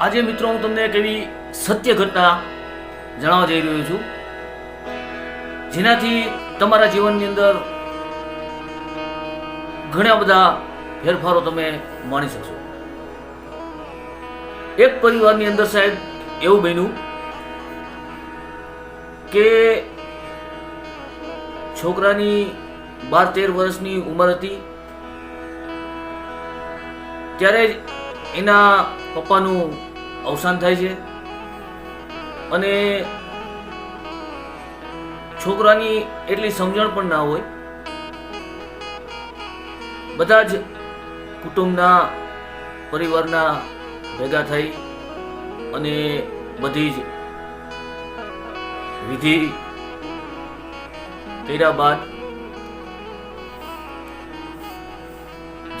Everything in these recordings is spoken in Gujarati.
આજે મિત્રો હું તમને એક એવી સત્ય ઘટના જણાવવા જઈ રહ્યો છું. જેનાથી તમારા જીવનની અંદર ઘણા બધા ફેરફારો તમે માણી શકશો. એક પરિવારની અંદર સાહેબ એવું બન્યું કે છોકરાની બાર તેર વર્ષની ઉંમર હતી. ત્યારે એના પપ્પાનું અવસાન થાય છે. અને છોકરાની એટલી સમજણ પણ ના હોય. બધા જ કુટુંબના પરિવારના ભેગા થઈ અને બધી જ વિધિ કર્યા બાદ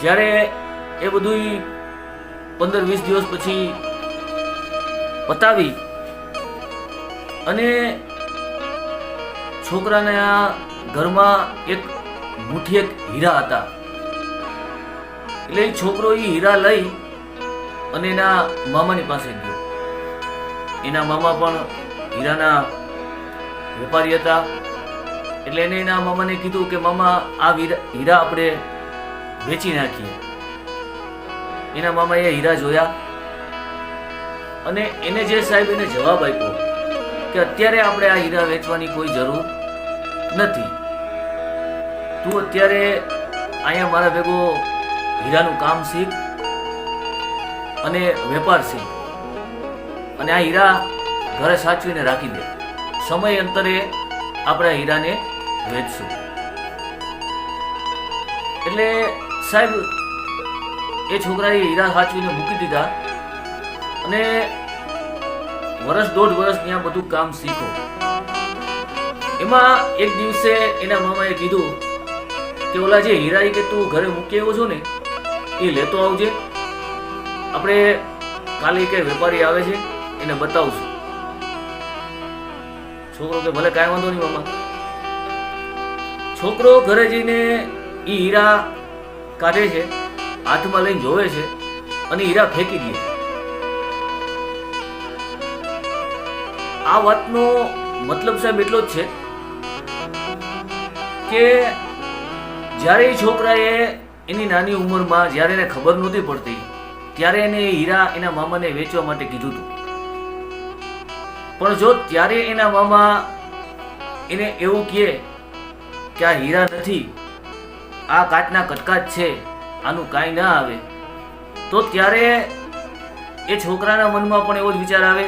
જ્યારે એ બધું પંદર વીસ દિવસ પછી પતાવી અને છોકરાના ઘરમાં એક મુઠ્ઠી એક હીરા હતા. એટલે છોકરો એ હીરા લઈ અને એના મામાની પાસે ગયો. એના મામા પણ હીરાના વેપારી હતા. એટલે એને એના મામાને કીધું કે, મામા, આ હીરા હીરા આપણે વેચી નાખીએ. એના મામાએ હીરા જોયા. અને એને જે સાહેબ એને જવાબ આપ્યો કે અત્યારે આપણે આ હીરા વેચવાની કોઈ જરૂર નથી. તું અત્યારે અહીંયા મારા ભેગો હીરાનું કામ શીખ અને વેપાર શીખ. અને આ હીરા ઘરે સાચવીને રાખી દે. સમય અંતરે આપણે આ હીરાને વેચશું. એટલે સાહેબ એ છોકરાએ હીરા સાચવીને મૂકી દીધા અને વર્ષ દોઢ વર્ષ ત્યાં બધું કામ શીખો. એમાં એક દિવસે એના મામાએ કીધું કે ઓલા જે હીરા કે તું ઘરે મૂકી આવ્યો છો ને, એ લેતો આવજે. આપણે કાલે કે વેપારી આવે છે, એને બતાવશું. છોકરો કે ભલે કાંઈ વાંધો નહીં મામા. છોકરો ઘરે જઈને એ હીરા કાઢે છે. હાથમાં લઈને જોવે છે અને હીરા ફેંકી દે આ વાતનો મતલબ સાહેબ એટલો જ છે કે જ્યારે એ છોકરાએ એની નાની ઉંમરમાં જ્યારે એને ખબર નહોતી પડતી, ત્યારે એને હીરા એના મામાને વેચવા માટે કીધું હતું. પણ જો ત્યારે એના મામા એને એવું કહે કે આ હીરા નથી, આ કાચના કટકા જ છે આનું કાંઈ ના આવે. તો ત્યારે એ છોકરાના મનમાં પણ એવો જ વિચાર આવે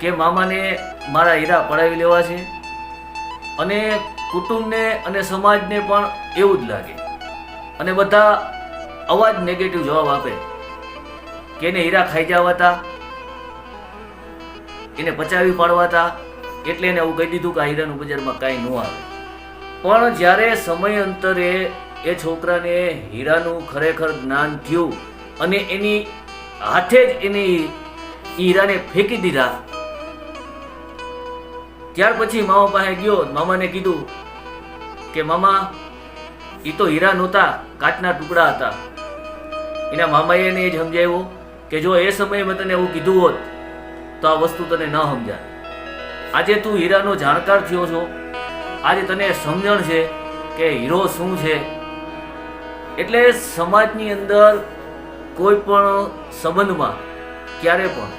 કે મામાને મારા હીરા પડાવી લેવા છે અને કુટુંબને અને સમાજને પણ એવું જ લાગે. અને બધા અવાજ નેગેટિવ જવાબ આપે કે એને હીરા ખાઈ જવા એને પચાવી પાડવા હતા, એટલે એને એવું કહી દીધું કે આ હીરાનું બજારમાં કાંઈ ન આવે. પણ જ્યારે સમય અંતરે એ છોકરાને હીરાનું ખરેખર જ્ઞાન થયું અને એની હાથે જ એને હીરાને ફેંકી દીધા. ત્યાર પછી મામા પાસે ગયો, મામાને કીધું કે, મામા એ તો હીરા નહોતા, કાચના ટુકડા હતા. એના મામાએ એને એ જ સમજાવ્યું કે, જો એ સમયે મેં તને એવું કીધું હોત, તો આ વસ્તુ તને ન સમજાય. આજે તું હીરાનો જાણકાર થયો છો. આજે તને સમજણ છે કે હીરો શું છે એટલે સમાજની અંદર કોઈ પણ સંબંધમાં, ક્યારે પણ,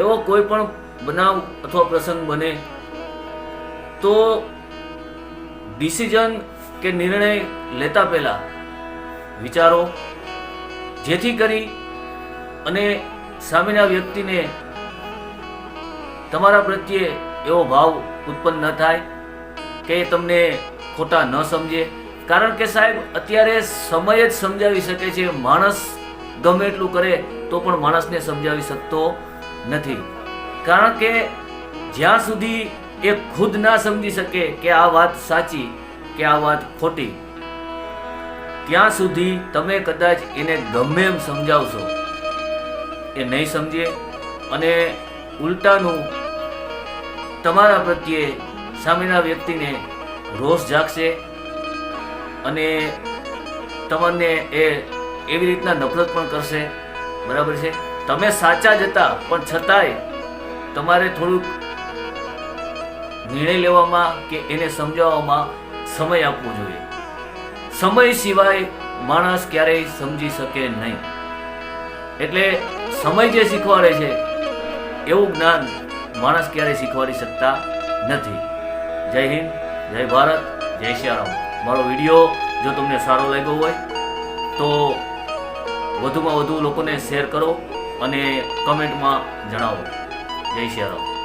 એવો કોઈ પણ બનાવ અથવા પ્રસંગ બને, તો ડિસિઝન કે નિર્ણય લેતા પહેલા વિચારો, જેથી કરી અને સામેના વ્યક્તિને તમારા પ્રત્યે એવો ભાવ ઉત્પન્ન ન થાય કે તમને ખોટા ન સમજે. કારણ કે સાહેબ, અત્યારે સમય જ સમજાવી શકે છે. માણસ ગમે એટલું કરે તો પણ માણસને સમજાવી શકતો નથી. કારણ કે જ્યાં સુધી એ ખુદ ના સમજી શકે કે આ વાત સાચી કે આ વાત ખોટી, ત્યાં સુધી તમે કદાચ એને ગમે એમ સમજાવશો. એ નહીં સમજે અને ઉલટાનું તમારા પ્રત્યે સામેના વ્યક્તિને રોષ જાગશે અને તમને એ એવી રીતના નફરત પણ કરશે. બરાબર છે? તમે સાચા જ હતા, પણ છતાંય તમારે થોડુંક નિર્ણય લેવામાં કે એને સમજાવવામાં સમય આપવો જોઈએ. સમય સિવાય માણસ ક્યારેય સમજી શકે નહીં. એટલે સમય જે શીખવાડે છે, એવું જ્ઞાન માણસ ક્યારેય શીખવાડી શકતા નથી. જય હિન્દ, જય ભારત, જય શ્યારામ મારો વીડિયો જો તમને સારો લાગ્યો હોય, તો વધુમાં વધુ લોકોને શેર કરો અને કમેન્ટમાં જણાવો. જય શ્યારામ